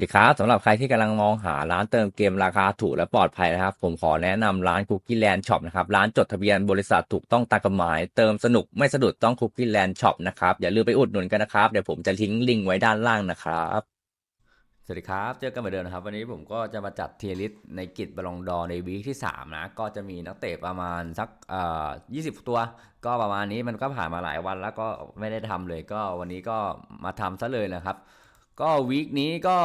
สวัสดีครับสำหรับใครที่กำลังมองหาร้านเติมเกมราคาถูกและปลอดภัยนะครับ ผมขอแนะนำร้าน Cookie Land Shop นะครับ ร้านจดทะเบียนบริษัทถูกต้องตามกฎหมาย เติมสนุกไม่สะดุดต้อง Cookie Land Shop นะครับ อย่าลืมไปอุดหนุนกันนะครับ เดี๋ยวผมจะทิ้งลิงก์ไว้ด้านล่างนะครับ สวัสดีครับ เจอกันเหมือนเดิมนะครับ วันนี้ผมก็จะมาจัดเทียริสในกิจบอลลงดอร์ในวีคที่ 3 นะ ก็จะมีนักเตะประมาณสักเอ่อ20 ตัว ก็ประมาณนี้มันก็ผ่านมาหลายวันแล้วก็ไม่ได้ทำเลย ก็วันนี้ก็มาทำซะเลยนะครับ ก็วีคนี้ก็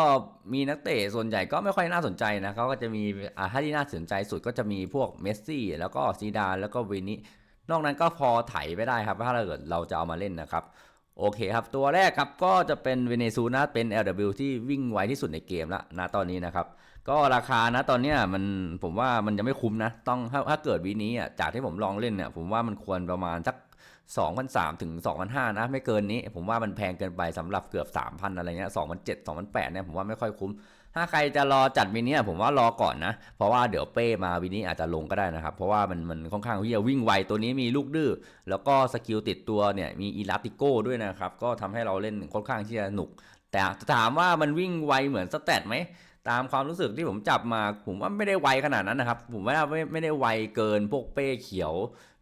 มีนักเตะส่วนใหญ่ก็ไม่ค่อยน่าสนใจนะเขาก็จะมีอ่าถ้าที่น่าสนใจสุดก็จะมีพวกเมสซี่แล้วก็ซีดานแล้วก็วินินอกนั้นก็พอไถไปได้ครับถ้าเราเกิดเราจะเอามาเล่นนะครับ โอเคครับตัวแรกครับก็จะเป็นเวเนซูนะเป็น LW ที่วิ่งไวที่สุดในเกมล้วนะตอนนี้นะครับ ก็ราคานะตอนเนี้ยมันผมว่ามันยังไม่คุ้มนะ ต้องถ้าถ้าเกิดวีนี้อะจากที่ผมลองเล่นเนี่ยผมว่ามันควรประมาณสัก 2,300ถึง2,500นะไม่เกินนี้ ผมว่ามันแพงเกินไปสำหรับเกือบ 3,000 อะไรเงี้ย2,700 2,800เนี่ยผมว่าไม่ค่อยคุ้ม ถ้าใครจะรอจัดวินี้ผมว่ารอก่อนนะ เพราะว่าเดี๋ยวเป้มาวินี้อาจจะลงก็ได้นะครับ เพราะว่ามันมันค่อนข้างที่จะวิ่งไวตัวนี้มีลูกดื้อแล้วก็สกิลติดตัวเนี่ยมีอีลาติโก้ด้วยนะครับก็ทำให้เราเล่นค่อนข้างที่จะหนุก แต่ถามว่ามันวิ่งไวเหมือนสแตทไหม ตามความรู้สึกที่ผมจับมาผมว่าไม่ได้ไวขนาดนั้นนะครับ ผมว่าไม่ไม่ได้ไวเกินพวกเป้เขียว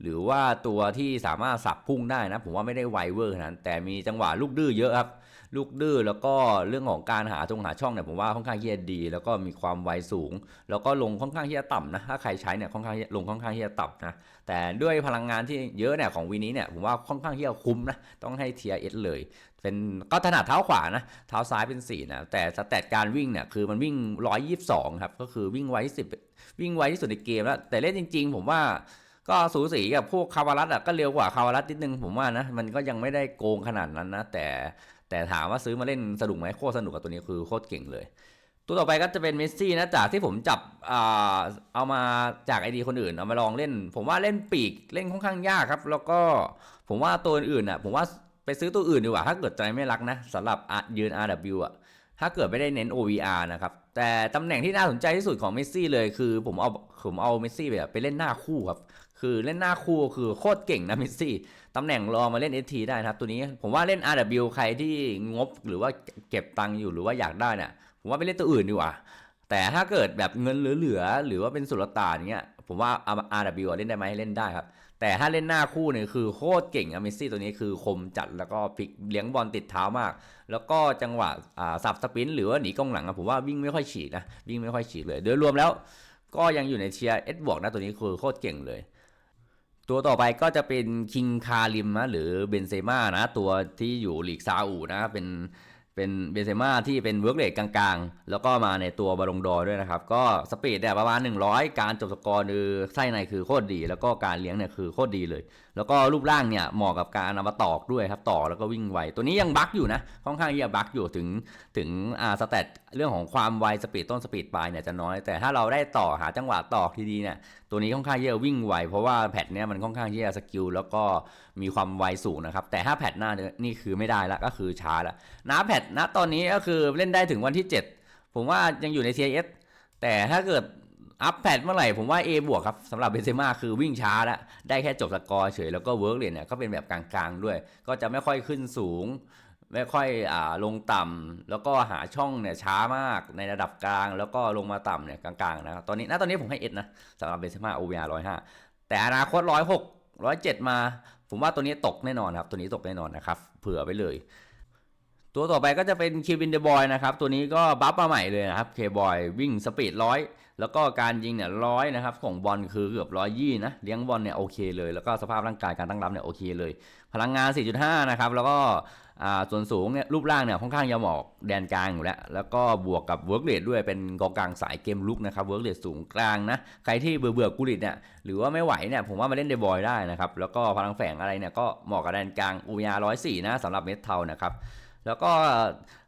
หรือว่าตัวที่สามารถสับพุ่งได้นะ ผมว่าไม่ได้ไวเวอร์ขนาดนั้นแต่มีจังหวะลูกดื้อเยอะครับ ลูกดื้อแล้วก็เรื่องของการหาตรงหาช่องเนี่ยผมว่าค่อนข้างที่จะดี แล้วก็มีความไวสูง แล้วก็ลงค่อนข้างที่จะต่ำนะถ้าใครใช้เนี่ยค่อนข้างลงค่อนข้างที่จะต่ำนะแต่ด้วยพลังงานที่เยอะเนี่ยของวีนี้เนี่ยผมว่าค่อนข้างที่จะคุ้มนะต้องให้เทียเอสเลย เป็นก็ถนัดเท้าขวานะเท้าซ้ายเป็น4นะแต่สแตทการวิ่งเนี่ยคือมันวิ่ง 122ครับก็คือวิ่งไวที่สุดวิ่งไวที่สุดในเกมแล้ว แต่เล่นจริง ๆ ผมว่าก็สูสีกับพวกคาวารัสอะก็เร็วกว่าคาวารัสนิดนึงผมว่านะมันก็ยังไม่ได้โกงขนาดนั้นนะแต่ แต่ถามว่าซื้อมาเล่นสนุกไหมโคตรสนุกกับตัวนี้คือโคตรเก่งเลย ตัวต่อไปก็จะเป็นเมสซี่นะจากที่ผมจับเอามาจากไอดีคนอื่นเอามาลองเล่น ผมว่าเล่นปีกเล่นค่อนข้างยากครับ แล้วก็ผมว่าตัวอื่นอะผมว่าไปซื้อตัวอื่นดีกว่า ถ้าเกิดใจไม่รักนะสำหรับอะยืน RW อะถ้าเกิดไม่ได้เน้น OVR นะครับ แต่ตำแหน่งที่น่าสนใจที่สุดของเมสซี่เลยคือผมเอาผมเอาเมสซี่ไปอะไปเล่นหน้าคู่ครับ คือเล่นหน้าคู่คือโคตรเก่งนะเมสซี่ตำแหน่งรองมาเล่น ST ได้นะครับ ตัวนี้ผมว่าเล่น RW ใครที่งบหรือว่าเก็บตังค์อยู่หรือว่าอยากได้เนี่ยผมว่าไปเล่นตัวอื่นดีกว่าแต่ถ้าเกิดแบบเงินเหลือๆหรือว่าเป็นสุลต่านอย่างเงี้ยผมว่า RW เล่นได้ไหมเล่นได้ครับ แต่ถ้าเล่นหน้าคู่เนี่ยคือโคตรเก่งอเมสซี่ตัวนี้คือคมจัดแล้วก็พลิกเลี้ยงบอลติดเท้ามาก แล้วก็จังหวะสับสปินหรือว่าหนีกองหลังอะผมว่าวิ่งไม่ค่อยฉีกนะวิ่งไม่ค่อยฉีกเลย โดยรวมแล้ว ก็ยังอยู่ในเทียร์เอสบวกนะตัวนี้คือโคตรเก่งเลย ตัวต่อไปก็จะเป็นคิงคาริมนะหรือเบนเซม่านะ ตัวที่อยู่ลีกซาอุนะเป็น เป็นเบนเซม่าที่เป็นเวิร์กเลทกลางๆ แล้วก็มาในตัวบอลงดอร์ด้วยนะครับ ก็สปีดเนี่ยประมาณ 100 การจบสกอร์คือไส้ในคือโคตรดี แล้วก็การเลี้ยงเนี่ยคือโคตรดีเลย แล้วก็รูปร่างเนี่ยเหมาะกับการเอามาตอกด้วยครับตอกแล้วก็วิ่งไว ตัวนี้ยังบั๊กอยู่นะ ค่อนข้างที่จะบั๊กอยู่ถึงถึงอ่าสแตทเรื่องของความไวสปีดต้นสปีดปลายเนี่ยจะน้อย แต่ถ้าเราได้ต่อหาจังหวะตอกทีดีเนี่ยตัวนี้ค่อนข้างที่จะวิ่งไวเพราะว่าแพทเนี้ยมันค่อนข้างที่จะสกิลแล้วก็มีความไวสูงนะครับ แต่ถ้าแพทหน้าเนี่ยนี่คือไม่ได้ละก็คือช้าละน้าแพทณตอนนี้ก็คือเล่นได้ถึงวันที่ 7 ผมว่ายังอยู่ใน TS แต่ถ้าเกิดอัพแพทเมื่อไหร่ผมว่า A บวกครับสำหรับเบนเซม่าคือวิ่งช้าแล้ว ได้แค่จบสกอร์เฉยแล้วก็เวิร์กเลยเนี่ยก็เป็นแบบกลางๆด้วย ก็จะไม่ค่อยขึ้นสูง ไม่ค่อยอ่าลงต่ำแล้วก็หาช่องเนี่ยช้ามากในระดับกลาง แล้วก็ลงมาต่ำเนี่ยกลางๆนะครับตอนนี้ณตอนนี้ผมให้เอ็ดนะสำหรับเบนเซม่า OVR ร้อยห้าแต่อนาคตร้อยหกร้อยเจ็ดมา ผมว่าตัวนี้ตกแน่นอนครับ ตัวนี้ตกแน่นอนนะครับ เผื่อไปเลย ตัวต่อไปก็จะเป็นคิวบินเดบอยนะครับ ตัวนี้ก็บัฟมาใหม่เลยนะครับเคบอยวิ่งสปีดร้อยแล้วก็การยิงเนี่ยร้อยนะครับ ของบอลคือเกือบร้อยยี่นะ เลี้ยงบอลเนี่ยโอเคเลย แล้วก็สภาพร่างกายการตั้งรับเนี่ยโอเคเลย พลังงาน 4.5 นะครับ แล้วก็ ส่วนสูงเนี่ยรูปร่างเนี่ยค่อนข้างจะเหมาะแดนกลางอยู่แล้ว แล้วก็บวกกับเวิร์กเรทด้วยเป็นกองกลางสายเกมลุกนะครับเวิร์กเรทสูงกลางนะ ใครที่เบื่อเบื่อกูริตเนี่ยหรือว่าไม่ไหวเนี่ยผมว่ามาเล่นเดบอยได้นะครับ แล้วก็พลังแฝงอะไรเนี่ยก็เหมาะกับแดนกลางอูยาร้อยสี่นะสำหรับเมทเทลนะครับแล้วก็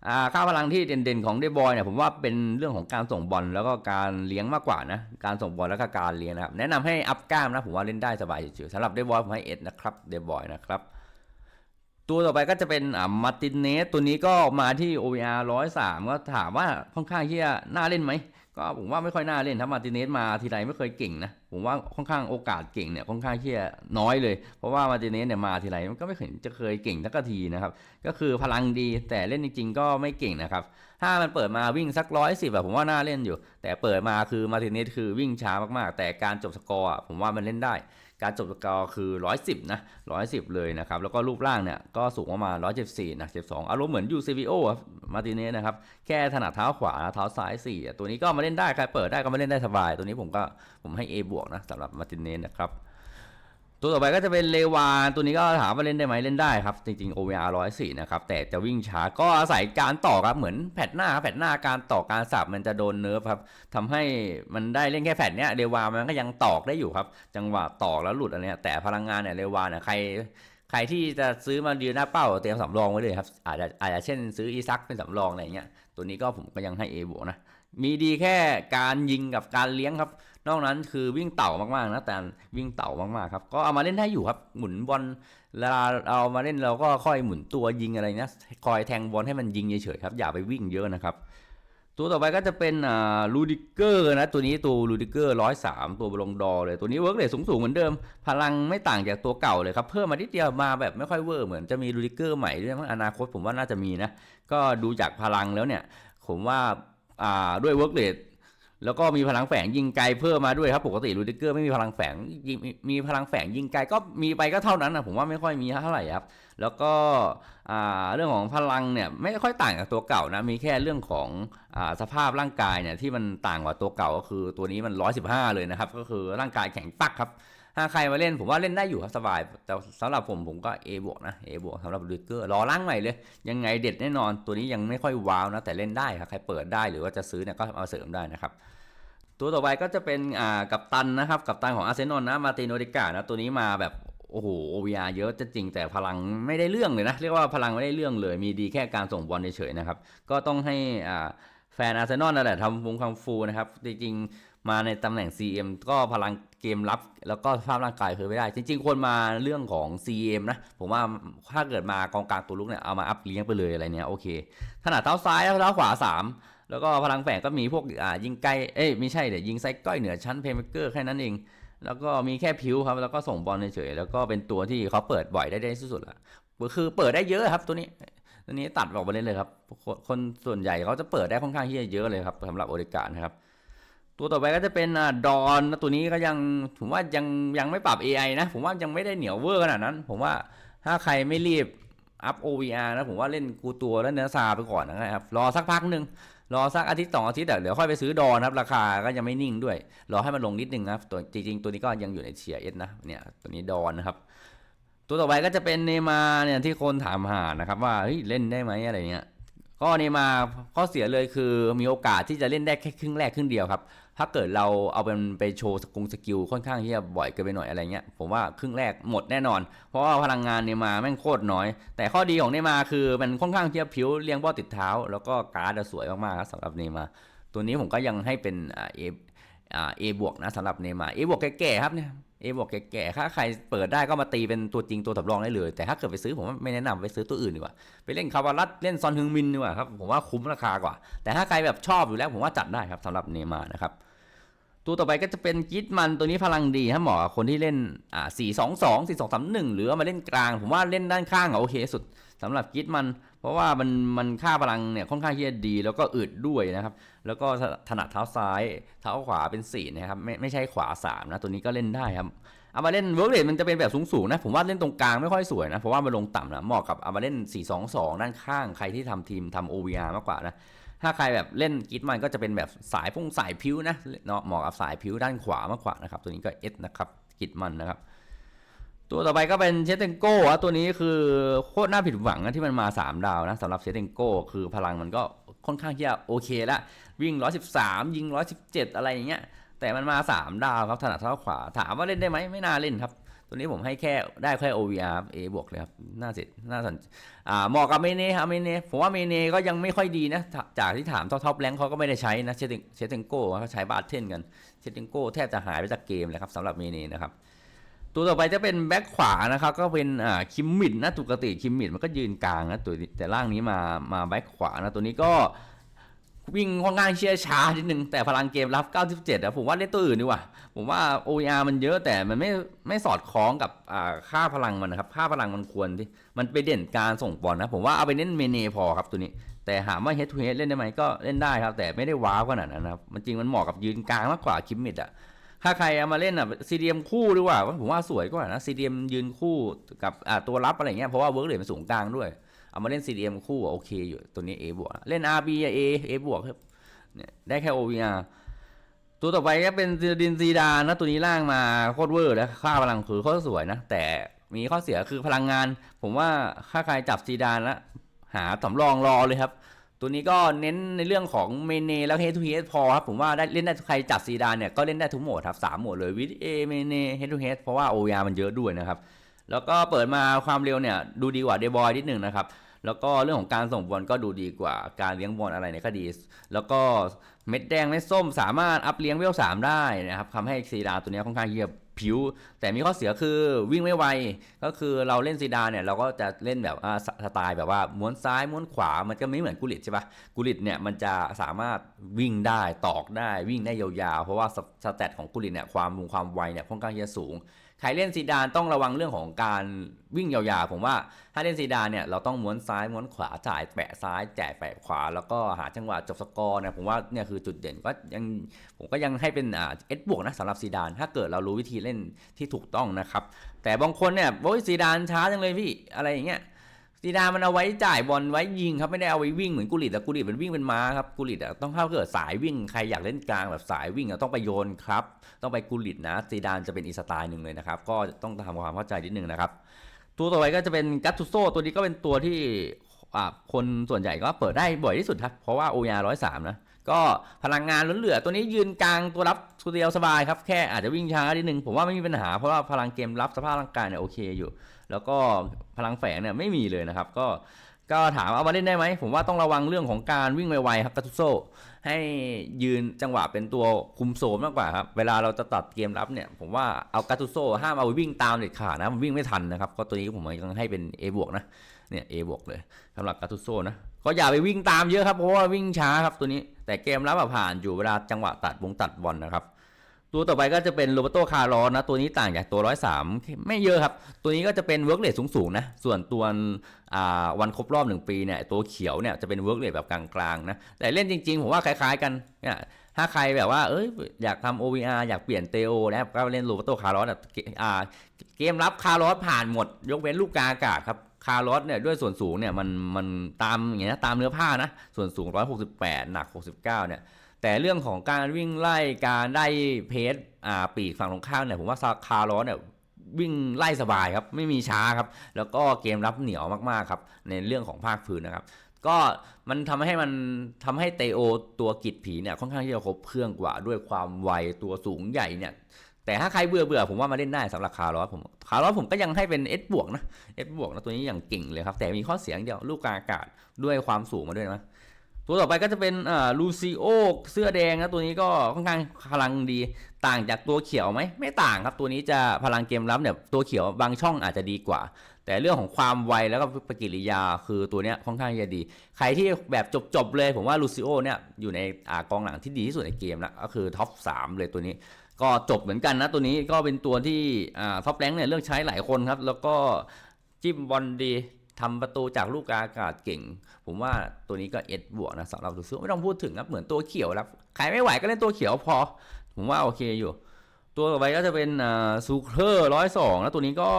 อ่าค่าพลังที่เด่นๆของเดบอยเนี่ยผมว่าเป็นเรื่องของการส่งบอลแล้วก็การเลี้ยงมากกว่านะการส่งบอลแล้วก็การเลี้ยงนะครับแนะนำให้อัพกล้ามนะผมว่าเล่นได้สบายเฉยๆสำหรับเดบอยผมให้เอ็ดนะครับเดบอยนะครับ ตัวต่อไปก็จะเป็นอ่ามาร์ตินเนสตัวนี้ก็มาที่ OVR 103 ก็ถามว่าค่อนข้างที่จะน่าเล่นไหม ก็ผมว่าไม่ค่อยน่าเล่นถ้ามาร์ติเนสมาทีไรไม่เคยเก่งนะ ผมว่าค่อนข้างโอกาสเก่งเนี่ยค่อนข้างที่จะน้อยเลย เพราะว่ามาร์ติเนสเนี่ยมาทีไรมันก็ไม่เห็นจะเคยเก่งสักทีนะครับ ก็คือพลังดีแต่เล่นจริง ๆ ก็ไม่เก่งนะครับ ถ้ามันเปิดมาวิ่งสักร้อยสิบแบบผมว่าน่าเล่นอยู่ แต่เปิดมาคือมาร์ติเนสคือวิ่งช้ามากๆ แต่การจบสกอร์ผมว่ามันเล่นได้ การจบสกอร์คือ 110 นะ 110 เลยนะครับ แล้วก็รูปร่างเนี่ยก็สูงประมาณ 174 นะ 72 อารมณ์เหมือนยูซีวีโอมาติเนสนะครับ แค่ถนัดเท้าขวา เท้าซ้าย4อ่ตัวนี้ก็มาเล่นได้ ใครเปิดได้ก็มาเล่นได้สบาย ตัวนี้ผมก็ผมให้ A บวกนะสำหรับมาติเนสนะครับ ตัวต่อไปก็จะเป็นเลวานตัวนี้ก็ถามว่าเล่นได้ไหมเล่นได้ครับ จริงๆ OVR 104นะครับ แต่จะวิ่งช้าก็อาศัยการต่อครับเหมือนแพทหน้าครับแพทหน้าการต่อการสับมันจะโดนเนิร์ฟครับทำให้มันได้เล่นแค่แพทเนี้ยเรวามันก็ยังตอกได้อยู่ครับ จังหวะตอกแล้วหลุดอะไรเนี้ยแต่พลังงานเนี่ยเรวาเนี่ยใครใครที่จะซื้อมายืนหน้าเป้าเตรียมสำรองไว้เลยครับอาจจะอาจจะเช่นซื้ออีซักเป็นสำรองอะไรเงี้ยตัวนี้ก็ผมก็ยังให้ A บวกนะมีดีแค่การยิงกับการเลี้ยงครับ นอกนั้นคือวิ่งเต่ามากๆนะแต่วิ่งเต่ามากๆครับก็เอามาเล่นได้อยู่ครับหมุนบอลเวลาเอามาเล่นเราก็ค่อยหมุนตัวยิงอะไรนะคอยแทงบอลให้มันยิงเฉยๆครับอย่าไปวิ่งเยอะนะครับตัวต่อไปก็จะเป็นลูดิเกอร์นะตัวนี้ตัวลูดิเกอร์ร้อยสามตัวบลงดอเลยตัวนี้เวิร์กเลยสูงๆเหมือนเดิม พลังไม่ต่างจากตัวเก่าเลยครับเพิ่มมานิดเดียวมาแบบไม่ค่อยเวอร์เหมือนจะมีลูดิเกอร์ใหม่ด้วยมั้งอนาคตผมว่าน่าจะมีนะ ก็ดูจากพลังแล้วเนี่ย ผมว่าอ่าด้วยเวิร์กเลท แล้วก็มีพลังแฝงยิงไกลเพิ่มมาด้วยครับ ปกติลูดิเกอร์ไม่มีพลังแฝงยิงมีมีพลังแฝงยิงไกลก็มีไปก็เท่านั้นนะผมว่าไม่ค่อยมีเท่าไหร่ครับ แล้วก็เรื่องของพลังเนี่ยไม่ค่อยต่างกับตัวเก่านะมีแค่เรื่องของอสภาพร่างกายเนี่ยที่มันต่างกว่าตัวเก่าก็คือตัวนี้มัน 115 เลยนะครับ ก็คือร่างกายแข็งปักครับ ถ้าใครมาเล่นผมว่าเล่นได้อยู่ครับสบาย แต่สำหรับผมผมก็ A บวกนะ A บวกสำหรับลูเกอร์รอล่างใหม่เลย ยังไงเด็ดแน่นอนตัวนี้ยังไม่ค่อยว้าวนะ แต่เล่นได้ครับใครเปิดได้หรือว่าจะซื้อเนี่ยก็เอาเสริมได้นะครับตัวต่อไปก็จะเป็นอ่ากัปตันนะครับกัปตันของอาร์เซนอลนะมาตินโอดิกานะตัวนี้มาแบบโอ้โห OVR เยอะจะจริงแต่พลังไม่ได้เรื่องเลยนะ เรียกว่าพลังไม่ได้เรื่องเลย มีดีแค่การส่งบอลเฉยๆนะครับ ก็ต้องให้อ่าแฟนอาร์เซนอลนั่นแหละทำวงคังฟูนะครับ จริงๆ มาในตำแหน่ง CM ก็พลังเกมรับ แล้วก็ภาพร่างกายคือไม่ได้ จริง ๆ ควรมาเรื่องของ CM นะ ผมว่าถ้าเกิดมากองกลางตัวลุกเนี่ยเอามาอัพเลี้ยงไปเลยอะไรเนี้ยโอเคถนัดเท้าซ้ายแล้วเท้าขวาสามแล้วก็พลังแฝงก็มีพวกอ่ายิงไกลเอ้ยไม่ใช่เดี๋ยวยิงไซก้อยเหนือชั้นเพย์เมเกอร์แค่นั้นเองแล้วก็มีแค่ผิวครับ แล้วก็ส่งบอลเฉยๆแล้วก็เป็นตัวที่เขาเปิดบ่อยได้ได้สุดๆละคือเปิดได้เยอะครับตัวนี้ตัวนี้ตัดออกไปเล่นเลยครับคนคนส่วนใหญ่เขาจะเปิดได้ค่อนข้างที่จะเยอะเลยครับสำหรับโอเดการนะครับ ตัวต่อไปก็จะเป็นอ่าดอนนะตัวนี้ก็ยังผมว่ายังยังไม่ปรับ AI นะ ผมว่ายังไม่ได้เหนียวเวอร์ขนาดนั้น ผมว่าถ้าใครไม่รีบอัพ OVR นะผมว่าเล่นกูตัวแล้วเนื้อซาไปก่อนนะครับรอสักพักหนึ่งรอสักอาทิตย์สองอาทิตย์เดี๋ยวค่อยไปซื้อดอนครับราคาก็ยังไม่นิ่งด้วย รอให้มันลงนิดนึงนะครับตัวจริงๆ ตัวนี้ก็ยังอยู่ในเชียร์เอสนะเนี่ยตัวนี้ดอนนะครับตัวต่อไปก็จะเป็นเนมาร์เนี่ยที่คนถามหานะครับว่าเฮ้ยเล่นได้ไหมอะไรเงี้ยก็เนมาร์ข้อเสียเลยคือมีโอกาสที่จะเล่นได้แค่ครึ่งแรกครึ่งเดียวครับ ถ้าเกิดเราเอาเป็นไปโชว์สกุงสกิลค่อนข้างที่จะบ่อยเกินไปหน่อยอะไรเงี้ยผมว่าครึ่งแรกหมดแน่นอน เพราะว่าพลังงานเนย์มาแม่งโคตรน้อย แต่ข้อดีของเนย์มาคือมันค่อนข้างที่จะผิวเลี้ยงบอลติดเท้า แล้วก็การ์ดสวยมากๆครับสำหรับเนย์มาตัวนี้ผมก็ยังให้เป็นเอเอบวกนะสำหรับเนย์มาเอบวกแก่ๆครับเนี่ยเอบวกแก่ๆ ถ้าใครเปิดได้ก็มาตีเป็นตัวจริงตัวสำรองได้เลย แต่ถ้าเกิดไปซื้อผมว่าไม่แนะนำไปซื้อตัวอื่นดีกว่า ไปเล่นคาวารัตเล่นซอนฮึงมินดีกว่าครับ ผมว่าคุ้มราคากว่า แต่ถ้าใครแบบชอบอยู่แล้วผมว่าจัดได้ครับสำหรับเนมานะครับ ตัวต่อไปก็จะเป็นกิตมันตัวนี้พลังดีถ้าเหมาะกับคนที่เล่นอ่าสี่สองสองสี่สองสามหนึ่งหรือมาเล่นกลาง ผมว่าเล่นด้านข้างอะโอเคสุดสำหรับกิตมัน เพราะว่ามันมันค่าพลังเนี่ยค่อนข้างที่จะดี แล้วก็อึดด้วยนะครับ แล้วก็ถนัดเท้าซ้ายเท้าขวาเป็นสี่นะครับไม่ไม่ใช่ขวาสามนะตัวนี้ก็เล่นได้ครับเอามาเล่นเวิร์กเรทมันจะเป็นแบบสูงๆนะผมว่าเล่นตรงกลางไม่ค่อยสวยนะเพราะว่ามันลงต่ำนะเหมาะกับเอามาเล่น 4 2 2 ด้านข้างใครที่ทำทีมทำ OVR มากกว่านะ ถ้าใครแบบเล่นกิทมันก็จะเป็นแบบสายพุ่งสายพิ้วนะเนาะเหมาะกับสายพิ้วด้านขวามากกว่านะครับ ตัวนี้ก็เอสนะครับกิทมันนะครับ ตัวต่อไปก็เป็นเชตเตนโก้อะตัวนี้คือโคตรน่าผิดหวังนะที่มันมา 3 ดาวนะสำหรับเชตเตนโก้คือพลังมันก็ค่อนข้างที่จะโอเคละวิ่ง 113 ยิง 117 อะไรอย่างเงี้ยแต่มันมา 3 ดาวครับถนัดเท้าขวาถามว่าเล่นได้ไหมไม่น่าเล่นครับ ตัวนี้ผมให้แค่ได้แค่ OVR A บวกเลยครับ น่าเสร็จน่าสนอ่าเหมาะกับเมเน่ครับเมเน่ผมว่าเมเน่ก็ยังไม่ค่อยดีนะ จากที่ถามท็อปแรงเขาก็ไม่ได้ใช้นะเชติงเชติงโก้เขาใช้บาร์เทนกันเชติงโก้แทบจะหายไปจากเกมเลยครับสำหรับเมเน่นะครับตัวต่อไปจะเป็นแบ็คขวานะครับก็เป็นอ่าคิมมิดนะปกติคิมมิดมันก็ยืนกลางนะตัวแต่ร่างนี้มามาแบ็คขวานะตัวนี้ก็ วิ่งค่อนข้างเชี่ยช้านิดนึงแต่พลังเกมรับ 97อะผมว่าเล่นตัวอื่นดีกว่า ผมว่า OER มันเยอะแต่มันไม่ไม่สอดคล้องกับค่าพลังมันนะครับ ค่าพลังมันควรที่มันไปเด่นการส่งบอลนะ ผมว่าเอาไปเล่นเมเนพอครับตัวนี้ แต่ถามว่า head to head เล่นได้ไหมก็เล่นได้ครับ แต่ไม่ได้ว้าวขนาดนั้นนะครับ มันจริงมันเหมาะกับยืนกลางมากกว่าคิมมิดอะถ้าใครเอามาเล่นอะ CDM คู่ดีกว่าผมว่าสวยกว่านะ CDM ยืนคู่กับตัวรับอะไรเงี้ยเพราะว่าเวิร์กเรทมันสูงกลางด้วย เอามาเล่น CDM คู่โอเคอยู่ตัวนี้ A บวกเล่น RB อะ A A บวกครับเนี่ยได้แค่ OVR ตัวต่อไปก็เป็นซีดินซีดานนะตัวนี้ล่างมาโคตรเวอร์แล้วค่าพลังคือโคตรสวยนะ แต่มีข้อเสียคือพลังงาน ผมว่าถ้าใครจับซีดานแล้วหาสำรองรอเลยครับ ตัวนี้ก็เน้นในเรื่องของเมเนแล้วเฮทูเฮดพอครับผมว่าได้เล่นได้ใครจับซีดานเนี่ยก็เล่นได้ทุกโหมดครับสามโหมดเลยวิดเอเมเนเฮทูเฮดเพราะว่าโอยามันเยอะด้วยนะครับแล้วก็เปิดมาความเร็วเนี่ยดูดีกว่าเดบอยนิดหนึ่งนะครับ แล้วก็เรื่องของการส่งบอลก็ดูดีกว่าการเลี้ยงบอลอะไรเนี่ยก็ดี แล้วก็เม็ดแดงเม็ดส้มสามารถอัพเลี้ยงเวลสามได้นะครับทำให้ซีดาตัวนี้ค่อนข้างเหยียบผิว แต่มีข้อเสียคือวิ่งไม่ไว ก็คือเราเล่นซีดาเนี่ยเราก็จะเล่นแบบสสไตล์แบบว่าม้วนซ้ายม้วนขวา มันก็ไม่เหมือนกุลิตใช่ปะกุลิตเนี่ยมันจะสามารถวิ่งได้ตอกได้วิ่งได้ยาวๆ เพราะว่าสสแตทของกุลิตเนี่ยความมุงความไวเนี่ยค่อนข้างจะสูง ใครเล่นซีดานต้องระวังเรื่องของการวิ่งยาวๆ ผมว่าถ้าเล่นซีดานเนี่ยเราต้องม้วนซ้ายม้วนขวาจ่ายแปะซ้ายแจ่แปะขวา แล้วก็หาจังหวะจบสกอร์เนี่ยผมว่าเนี่ยคือจุดเด่นก็ยังผมก็ยังให้เป็นอ่าเอสบวกนะสำหรับซีดาน ถ้าเกิดเรารู้วิธีเล่นที่ถูกต้องนะครับ แต่บางคนเนี่ยโอ้ยซีดานช้าจังเลยพี่อะไรอย่างเงี้ย ซีดานมันเอาไว้จ่ายบอลไว้ยิงครับไม่ได้เอาไว้วิ่งเหมือนกุลิตแต่กุลิตมันวิ่งเป็นม้าครับกุลิตต้องถ้าเกิดสายวิ่งใครอยากเล่นกลางแบบสายวิ่งต้องไปโยนครับ ต้องไปกุลิตนะซีดานจะเป็นอีสไตล์หนึ่งเลยนะครับ ก็ต้องทำความเข้าใจนิดนึงนะครับ ตัวต่อไปก็จะเป็นกัตตุโซตัวนี้ก็เป็นตัวที่คนส่วนใหญ่ก็เปิดได้บ่อยที่สุดครับ เพราะว่าโอยาร้อยสามนะ ก็พลังงานล้นเหลือตัวนี้ยืนกลางตัวรับตัวเดียวสบายครับ แค่อาจจะวิ่งช้านิดนึง ผมว่าไม่มีปัญหาเพราะว่าพลังเกมรับสภาพร่างกายเนี่ยโอเคอยู่ แล้วก็พลังแฝงเนี่ยไม่มีเลยนะครับ ก็ก็ถามเอามาเล่นได้ไหม ผมว่าต้องระวังเรื่องของการวิ่งไวๆครับกัตุโซให้ยืนจังหวะเป็นตัวคุมโซนมากกว่าครับ เวลาเราจะตัดเกมรับเนี่ย ผมว่าเอากาตูโซห้ามเอาวิ่งตามเด็ดขาดนะมันวิ่งไม่ทันนะครับ ก็ตัวนี้ผมยังให้เป็น A บวกนะ เนี่ย A บวกเลยสำหรับกาตูโซนะ ก็อย่าไปวิ่งตามเยอะครับ เพราะว่าวิ่งช้าครับตัวนี้ แต่เกมรับผ่านอยู่เวลาจังหวะตัดวงตัดบอลนะครับ ตัวต่อไปก็จะเป็นโรเบโตคาร์ลอสนะ ตัวนี้ต่างจากตัว 103 ไม่เยอะครับ ตัวนี้ก็จะเป็นเวิร์กเรทสูงๆนะ ส่วนตัววันครบรอบหนึ่งปีเนี่ยตัวเขียวเนี่ยจะเป็นเวิร์กเรทแบบกลางๆนะ แต่เล่นจริงๆ ผมว่าคล้ายๆกันเนี่ยถ้าใครแบบว่าเอ้ยอยากทำ OVR อยากเปลี่ยนเตโอนะครับก็เล่นโรเบโตคาร์ลอสแบบเกมรับคาร์ลอสผ่านหมด ยกเว้นลูกกาอากาศครับคาร์ลอสเนี่ยด้วยส่วนสูงเนี่ยมันมันตามอย่างเงี้ยตามเนื้อผ้านะ ส่วนสูง 168 หนัก 69 เนี่ย แต่เรื่องของการวิ่งไล่การได้เพสอ่าปีกฝั่งตรงข้ามเนี่ยผมว่าคาร์ลอสเนี่ยวิ่งไล่สบายครับไม่มีช้าครับ แล้วก็เกมรับเหนียวมากๆครับในเรื่องของภาคพื้นนะครับ ก็มันทำให้มันทำให้เตโอตัวกิดผีเนี่ยค่อนข้างที่จะครบเครื่องกว่าด้วยความไวตัวสูงใหญ่เนี่ยแต่ถ้าใครเบื่อเบื่อผมว่ามาเล่นได้สำหรับคาร์ลอสผมคาร์ลอสผมก็ยังให้เป็น S บวกนะ S บวกนะตัวนี้อย่างเก่งเลยครับ แต่มีข้อเสียงเดียวลูกกาอากาศด้วยความสูงมาด้วยนะ ตัวต่อไปก็จะเป็นอ่าลูซิโอเสื้อแดงนะตัวนี้ก็ค่อนข้างพลังดีต่างจากตัวเขียวไหมไม่ต่างครับตัวนี้จะพลังเกมรับเนี่ยตัวเขียวบางช่องอาจจะดีกว่า แต่เรื่องของความไวแล้วก็ปฏิกิริยาคือตัวเนี้ยค่อนข้างจะดี ใครที่แบบจบๆเลยผมว่าลูซิโอเนี่ยอยู่ในอ่ากองหลังที่ดีที่สุดในเกมแล้วก็คือท็อป3เลยตัวนี้ ก็จบเหมือนกันนะตัวนี้ก็เป็นตัวที่อ่าท็อปแรงเนี่ยเลือกใช้หลายคนครับแล้วก็จิ้มบอลดี ทำประตูจากลูกกางอากาศเก่ง ผมว่าตัวนี้ก็เอ็ดบวกนะสำหรับลูซิโอไม่ต้องพูดถึงครับเหมือนตัวเขียวครับใครไม่ไหวก็เล่นตัวเขียวพอ ผมว่าโอเคอยู่ ตัวต่อไปก็จะเป็นซูเคอร์ร้อยสองแล้วตัวนี้ก็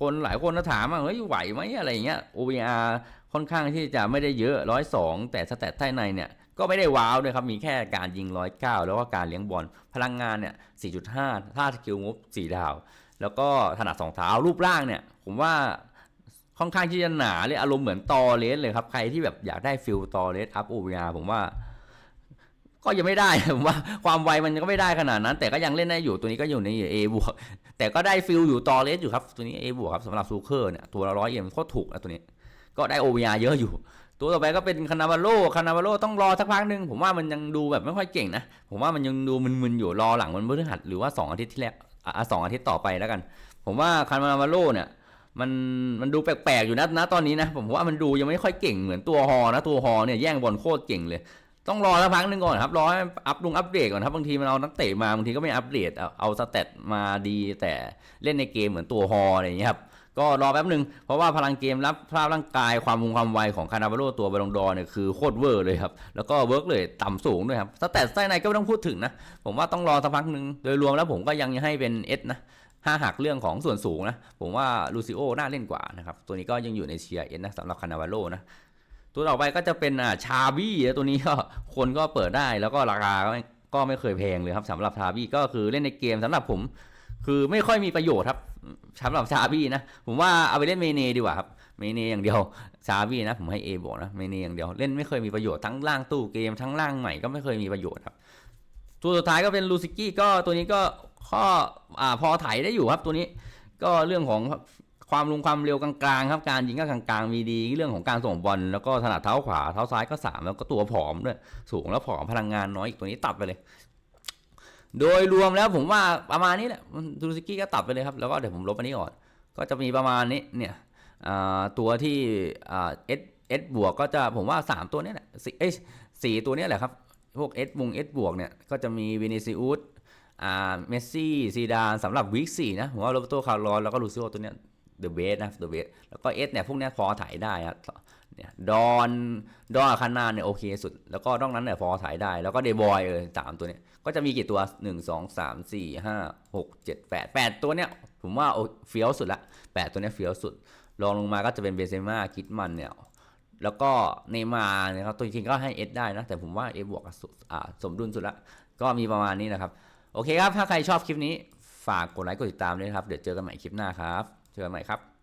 คนหลายคนก็ถามว่าเฮ้ยไหวไหมอะไรอย่างเงี้ย OVR ค่อนข้างที่จะไม่ได้เยอะร้อยสองแต่สแตทใต้ในเนี่ยก็ไม่ได้ว้าวด้วยครับ มีแค่การยิงร้อยเก้าแล้วก็การเลี้ยงบอลพลังงานเนี่ย4.5ท่าสกิลงบ4ดาว แล้วก็ถนัดสองเท้ารูปร่างเนี่ย ผมว่า ค่อนข้างที่จะหนาเลยอารมณ์เหมือนตอเลสเลยครับ ใครที่แบบอยากได้ฟิลตอเลสอัพ OVR ผมว่า ก็ยังไม่ได้ผมว่าความไวมันก็ไม่ได้ขนาดนั้น แต่ก็ยังเล่นได้อยู่ตัวนี้ก็อยู่ใน A บวกแต่ก็ได้ฟิลอยู่ตอเลสอยู่ครับ ตัวนี้ A บวกครับสำหรับซูเคอร์เนี่ยตัวละร้อยเอ็มโคตรถูกนะตัวนี้ ก็ได้ OVR เยอะอยู่ ตัวต่อไปก็เป็นคานาวาโลคานาวาโลต้องรอสักพักหนึ่งผมว่ามันยังดูแบบไม่ค่อยเก่งนะผมว่ามันยังดูมึนๆอยู่รอหลังมันพฤหัสหรือว่า 2 อาทิตย์ที่แล้วอะสองอาทิตย์ต่อไปแล้วกัน ผมว่าคานาวาโลเนี่ย มันมันดูแปลกๆอยู่นะนะตอนนี้นะผมว่ามันดูยังไม่ค่อยเก่งเหมือนตัวฮอนะตัวฮอเนี่ยแย่งบอลโคตรเก่งเลย ต้องรอสักพักหนึ่งก่อนครับรอให้อัพลงอัปเดตก่อนครับบางทีมันเอานักเตะมาบางทีก็ไม่อัปเดตเอาเอาสเตตมาดี แต่เล่นในเกมเหมือนตัวฮออะไรอย่างเงี้ยครับก็รอแป๊บหนึ่งเพราะว่าพลังเกมรับภาพร่างกายความวงความไวของคานาบาโลตัวบอลงดอร์เนี่ยคือโคตรเวอร์เลยครับ แล้วก็เวิร์กเลยต่ำสูงด้วยครับสเตตไส้ในก็ไม่ต้องพูดถึงนะ ผมว่าต้องรอสักพักหนึ่งโดยรวมแล้วผมก็ยังให้เป็นเอสนะ ถ้าหักเรื่องของส่วนสูงนะ ผมว่าลูซิโอน่าเล่นกว่านะครับ ตัวนี้ก็ยังอยู่ในเชียร์เอสนนะสำหรับคานาบาโลนะตัวต่อไปก็จะเป็นอ่าชาบี้นะตัวนี้ก็คนก็เปิดได้แล้วก็ราคาก็ไม่ก็ไม่เคยแพงเลยครับสำหรับชาบี้ก็คือเล่นในเกมสำหรับผม คือไม่ค่อยมีประโยชน์ครับสำหรับชาบี้นะ ผมว่าเอาไปเล่นเมเนดีกว่าครับเมเนอย่างเดียวชาบี้นะผมให้ A บอกนะเมเนอย่างเดียวเล่นไม่เคยมีประโยชน์ทั้งล่างตู้เกมทั้งล่างใหม่ก็ไม่เคยมีประโยชน์ครับตัวสุดท้ายก็เป็นลูซิกี้ก็ตัวนี้ก็ ข้ออ่าพอไถได้อยู่ครับตัวนี้ ก็เรื่องของความลงความเร็วกลางๆครับการยิงก็กลางๆมีดีเรื่องของการส่งบอลแล้วก็ถนัดเท้าขวาเท้าซ้ายก็สามแล้วก็ตัวผอมด้วยสูงแล้วผอมพลังงานน้อยอีกตัวนี้ตัดไปเลย โดยรวมแล้วผมว่าประมาณนี้แหละดูซิกี้ก็ตัดไปเลยครับแล้วก็เดี๋ยวผมลบอันนี้ก่อนก็จะมีประมาณนี้เนี่ยตัวที่เอสเอสบวกก็จะผมว่า 3 ตัวนี้แหละสี่เอ้สี่ตัวนี้แหละครับ พวกเอสวงเอสบวกเนี่ยก็จะมีวินิซิอุส อ่าเมสซี่ซีดานสำหรับวีคสี่นะผมว่าโรเบโตคาร์ลอสแล้วก็ลูซิโอตัวเนี้ยเดอะเบสนะเดอะเบสแล้วก็เอสเนี่ยพวกเนี้ยพอถ่ายได้ครับเนี่ยดอนดอนกับคานาเนี่ยโอเคสุด แล้วก็นอกนั้นเนี่ยพอถ่ายได้แล้วก็เดบอยเออสามตัวเนี้ยก็จะมีกี่ตัวหนึ่งสองสามสี่ห้าหกเจ็ดแปดแปดตัวเนี้ยผมว่าโอเฟี้ยวสุดละแปดตัวเนี้ยเฟี้ยวสุดรองลงมาก็จะเป็นเบเซม่าคิดมันเนี่ยแล้วก็เนมาร์นะครับตัวจริงก็ให้เอสได้นะแต่ผมว่าเอบวกสุดอ่าสมดุลสุดละก็มีประมาณนี้นะครับ โอเคครับ ถ้าใครชอบคลิปนี้ ฝากกดไลค์กดติดตามด้วยครับ เดี๋ยวเจอกันใหม่คลิปหน้าครับ เจอกันใหม่ครับ